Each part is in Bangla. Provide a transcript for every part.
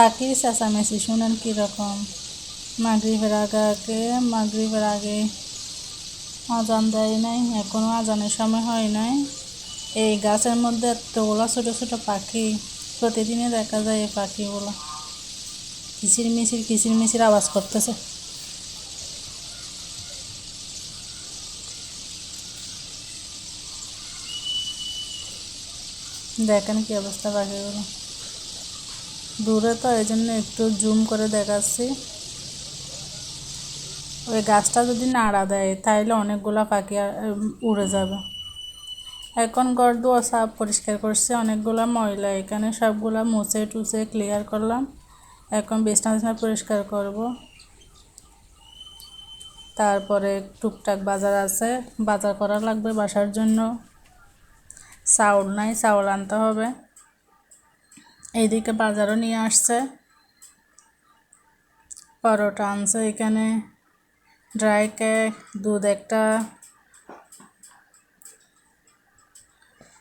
পাখির চেঁচামেচি শুনেন কীরকম মাগরিবের আগে আগে মাগরিবের আগে আজান দেয় নাই এখনও আজানের সময় হয় নাই এই গাছের মধ্যে এতগুলো ছোটো ছোটো পাখি প্রতিদিনে দেখা যায় এই পাখিগুলো কিচির মিচির কিচির মিচির আওয়াজ করতেছে দেখেন কি অবস্থা পাখিগুলো দূরে তো এই জন্য একটু জুম করে দেখাচ্ছি। ওই গাছটা যদি নাড়া দেয় তাহলে অনেকগুলা পাখি উড়ে যাবে। এখন ঘর দুয়ার সাফ পরিষ্কার করছে, অনেকগুলা ময়লা, এখানে সবগুলা মুছে টুছে ক্লিয়ার করলাম। এখন বিছনা বিছনা পরিষ্কার করব। তারপরে টুকটাক বাজার আছে, বাজার করা লাগবে বাসার জন্য। চাউল নাই, চাউল আনতে হবে। এইদিকে বাজারও নিয়ে আসছে। পরোটা আনছে এখানে। ড্রাই কেক, দুধ একটা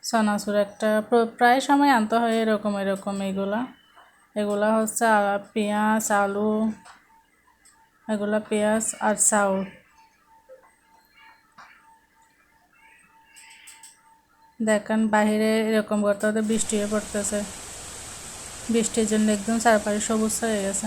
চানাচুর একটা। প্রায় সময় আনতে হয় এরকম এরকম এগুলা। এগুলা হচ্ছে পেঁয়াজ, আলু, এগুলা পেঁয়াজ আর চাউল। দেখেন বাহিরে এরকম করতে করতে বৃষ্টি হয়ে পড়তেছে। বৃষ্টির জন্য একদম চারপাশে সবুজ হয়ে গেছে।